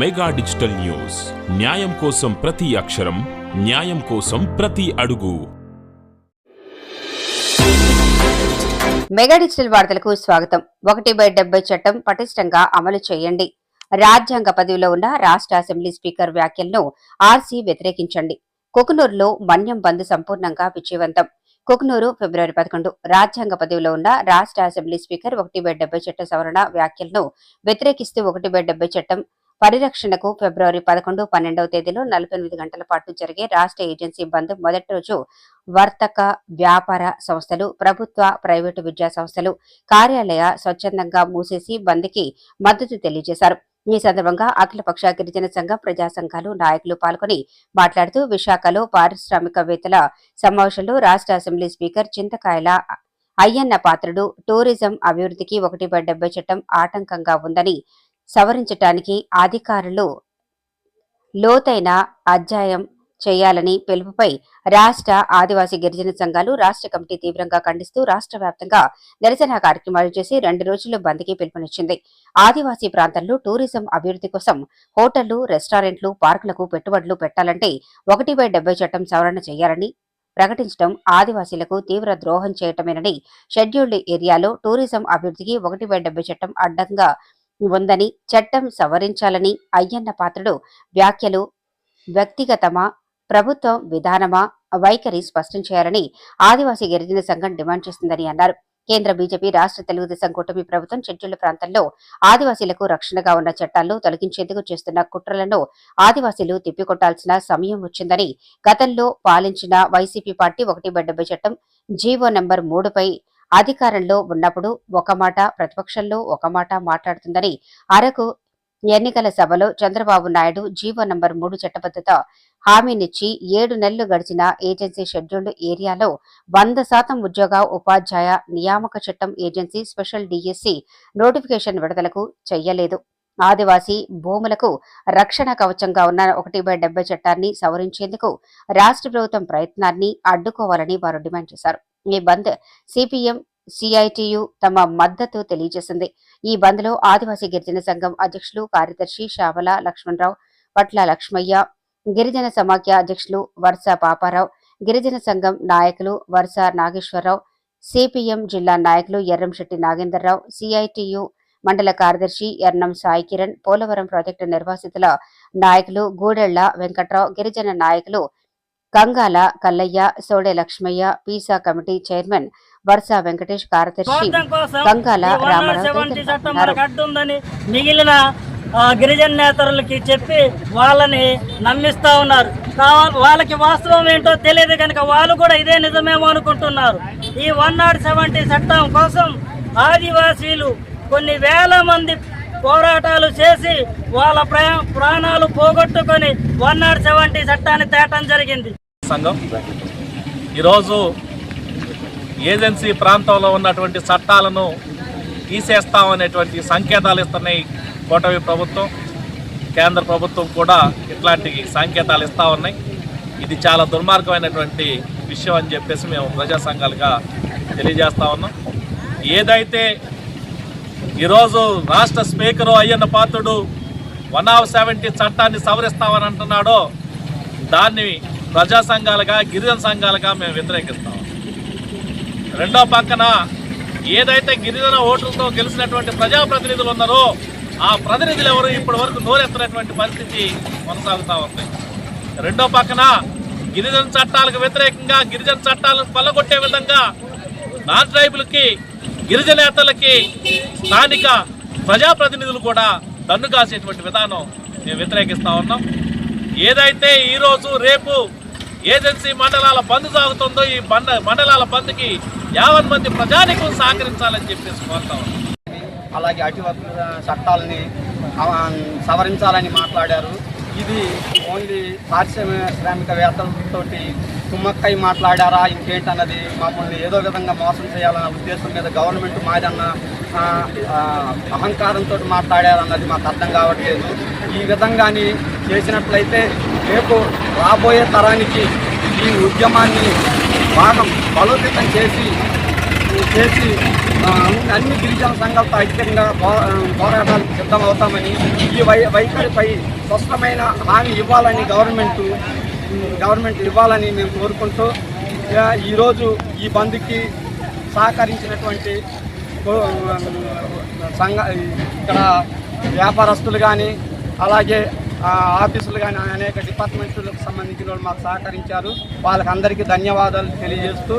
Mega digital news. న్యాయం కోసం ప్రతి అక్షరం న్యాయం కోసం ప్రతి అడుగు. మెగా డిజిటల్ వార్తలకు స్వాగతం. ఒకటి బై డెబ్బై చట్టం పటిష్టంగా అమలు చేయండి. రాజ్యాంగ పదవిలో ఉన్న రాష్ట్ర అసెంబ్లీ స్పీకర్ వ్యాఖ్యలను ఆర్సీ వ్యతిరేకించండి. కుకునూరులో మన్యం బంద్ సంపూర్ణంగా విజయవంతం. కుకునూరు ఫిబ్రవరి పదకొండు. రాజ్యాంగ పదవిలో ఉన్న రాష్ట్ర అసెంబ్లీ స్పీకర్ ఒకటి బై డెబ్బై చట్ట సవరణ వ్యాఖ్యలను వ్యతిరేకిస్తూ ఒకటి బై డెబ్బై చట్టం పరిరక్షణకు ఫిబ్రవరి పదకొండు పన్నెండవ తేదీలో నలభై ఎనిమిది గంటల పాటు జరిగే రాష్ట్ర ఏజెన్సీ బంద్ మొదటి రోజు వర్తక వ్యాపార సంస్థలు ప్రభుత్వ ప్రైవేటు విద్యా సంస్థలు కార్యాలయ స్వచ్ఛందంగా మూసేసి బంద్కి మద్దతు తెలియజేశారు. ఈ సందర్భంగా అఖిలపక్ష గిరిజన సంఘం ప్రజా సంఘాలు నాయకులు పాల్గొని మాట్లాడుతూ విశాఖలో పారిశ్రామికవేత్తల సమావేశంలో రాష్ట్ర assembly speaker Chintakayala Ayyanna Patrudu tourism అభివృద్ధికి ఒకటి బై డెబ్బై చట్టం ఆటంకంగా ఉందని సవరించటానికి అధికారులు లోతైన అధ్యాయం చేయాలని పిలుపుపై రాష్ట్ర ఆదివాసీ గిరిజన సంఘాలు రాష్ట్ర కమిటీ తీవ్రంగా ఖండిస్తూ రాష్ట్ర వ్యాప్తంగా నిరసన కార్యక్రమాలు చేసి రెండు రోజుల్లో బంద్కి పిలుపునిచ్చింది. ఆదివాసీ ప్రాంతాల్లో టూరిజం అభివృద్ధి కోసం హోటళ్ళు రెస్టారెంట్లు పార్కులకు పెట్టుబడులు పెట్టాలంటే ఒకటి బై డెబ్బై చట్టం సవరణ చేయాలని ప్రకటించడం ఆదివాసీలకు తీవ్ర ద్రోహం చేయటమేనని షెడ్యూల్డ్ ఏరియాలో టూరిజం అభివృద్ధికి ఒకటి బై డెబ్బై చట్టం అడ్డంగా ఉందని చట్టం సవరించాలని అయ్యన్న పాత్రుడు వ్యాఖ్యలు వ్యక్తిగతమా ప్రభుత్వం విధానమా వైఖరి స్పష్టం చేయాలని ఆదివాసీ గిరిజన సంఘం డిమాండ్ చేస్తుందని అన్నారు. కేంద్ర బీజేపీ రాష్ట్ర తెలుగుదేశం కూటమి ప్రభుత్వం షెడ్యూల్డ్ ప్రాంతంలో ఆదివాసీలకు రక్షణగా ఉన్న చట్టాలను తొలగించేందుకు చేస్తున్న కుట్రలను ఆదివాసీలు తిప్పికొట్టాల్సిన సమయం వచ్చిందని గతంలో పాలించిన వైసీపీ పార్టీ ఒకటి బై డెబ్బై చట్టం జీవో నెంబర్ మూడుపై అధికారంలో ఉన్నప్పుడు ఒక మాట ప్రతిపక్షంలో ఒక మాట మాట్లాడుతుందని అరకు ఎన్నికల సభలో చంద్రబాబు నాయుడు జీవో నంబర్ మూడు చట్టబద్ధత హామీనిచ్చి ఏడు నెలలు గడిచిన ఏజెన్సీ షెడ్యూల్డ్ ఏరియాలో వంద శాతం ఉద్యోగ ఉపాధ్యాయ నియామక చట్టం ఏజెన్సీ స్పెషల్ డిఎస్సి నోటిఫికేషన్ విడుదలకు చెయ్యలేదు. ఆదివాసీ భూములకు రక్షణ కవచంగా ఉన్న ఒకటి బై డెబ్బై చట్టాన్ని సవరించేందుకు రాష్ట్ర ప్రభుత్వం ప్రయత్నాన్ని అడ్డుకోవాలని వారు డిమాండ్ చేశారు. ఈ బంద్ సిపిఎం సిఐటియు తమ మద్దతు తెలియజేసింది. ఈ బంద్లో ఆదివాసీ గిరిజన సంఘం అధ్యక్షులు కార్యదర్శి శ్యామల లక్ష్మణరావు పట్ల లక్ష్మయ్య గిరిజన సమాఖ్య అధ్యక్షులు వర్ష పాపారావు గిరిజన సంఘం నాయకులు వర్ష నాగేశ్వరరావు సిపిఎం జిల్లా నాయకులు ఎర్రంశెట్టి నాగేందర్రావు సిఐటియు మండల కార్యదర్శి ఎర్నం సాయి కిరణ్ పోలవరం ప్రాజెక్టు నిర్వాసితుల నాయకులు గూడెళ్ళ వెంకట్రావు గిరిజన నాయకులు Gangala Kallaiah Sode Lakshmaiah PESA committee chairman Varsha Venkatesh కార్యదర్శి గంగాల ఈ రామారావు 170 తదితరులు చట్టం ఉన్నారు. మనకు అడ్డుందని మిగిలిన గిరిజన నేతరులకి చెప్పి వాళ్ళని నమ్మిస్తా ఉన్నారు వాళ్ళకి వాస్తవం ఏంటో తెలియదు కనుక వాళ్ళు కూడా ఇదే నిజమేమో అనుకుంటున్నారు ఈ వన్ నాట్ సెవెంటీ చట్టం కోసం ఆదివాసీలు కొన్ని వేల మంది పోరాటాలు చేసి వాళ్ళ ప్రయా ప్రాణాలు పోగొట్టుకొని వన్ నాట్ సెవెంటీ చట్టాన్ని తేటం జరిగింది. సంఘం ఈరోజు ఏజెన్సీ ప్రాంతంలో ఉన్నటువంటి చట్టాలను తీసేస్తామనేటువంటి సంకేతాలు ఇస్తున్నాయి కూటమి ప్రభుత్వం. కేంద్ర ప్రభుత్వం కూడా ఇట్లాంటి సంకేతాలు ఇస్తూ ఉన్నాయి. ఇది చాలా దుర్మార్గమైనటువంటి విషయం అని చెప్పేసి మేము ప్రజా సంఘాలుగా తెలియజేస్తా ఉన్నాం. ఏదైతే ఈరోజు రాష్ట్ర speaker Ayyanna Patrudu one of seventy చట్టాన్ని సవరిస్తామని అంటున్నాడో దాన్ని ప్రజా సంఘాలుగా గిరిజన సంఘాలుగా మేము వ్యతిరేకిస్తాం. రెండో పక్కన ఏదైతే గిరిజన ఓట్లతో గెలిచినటువంటి ప్రజాప్రతినిధులు ఉన్నారో ఆ ప్రతినిధులు ఎవరు? ఇప్పటి వరకు నోరెత్తినటువంటి పరిస్థితి కొనసాగుతూ ఉంది. రెండో పక్కన గిరిజన చట్టాలకు వ్యతిరేకంగా గిరిజన చట్టాలను పల్లగొట్టే విధంగా నాన్ ట్రైబుల్కి గిరిజనేతలకి స్థానిక ప్రజాప్రతినిధులు కూడా దన్ను కాసేటువంటి విధానం మేము వ్యతిరేకిస్తా ఉన్నాం. ఏదైతే ఈరోజు రేపు ఏజెన్సీ మండలాల బంద్ సాగుతుందో ఈ బండ మండలాల బంద్కి యావన్ మంది ప్రజానికం సహకరించాలని చెప్పేసి కోరుతా అలాగే అటువర్గ చట్టాలని సవరించాలని మాట్లాడారు. ఇది ఓన్లీ పారిశ్రామికవేత్తలతోటి కుమ్మక్కై మాట్లాడారా ఇంకేంటన్నది మమ్మల్ని ఏదో విధంగా మోసం చేయాలన్న ఉద్దేశం మీద గవర్నమెంట్ మాదన్న అహంకారంతో మాట్లాడారన్నది మాకు అర్థం కావట్లేదు. ఈ విధంగాని చేసినట్లయితే రేపు రాబోయే తరానికి ఈ ఉద్యమాన్ని బాగా బలోపేతం చేసి చేసి అన్ని గిరిజన సంఘాలతో ఐక్యంగా పోరాటాలకు సిద్ధమవుతామని ఈ వై వైఖరిపై స్పష్టమైన హామీ ఇవ్వాలని గవర్నమెంట్ గవర్నమెంట్ ఇవ్వాలని మేము కోరుకుంటూ ఈరోజు ఈ బంద్కి సహకరించినటువంటి సంఘ ఇక్కడ వ్యాపారస్తులు కానీ అలాగే ఆఫీసులు కానీ అనేక డిపార్ట్మెంట్లకు సంబంధించిన వాళ్ళు మాకు సహకరించారు. వాళ్ళకందరికీ ధన్యవాదాలు తెలియజేస్తూ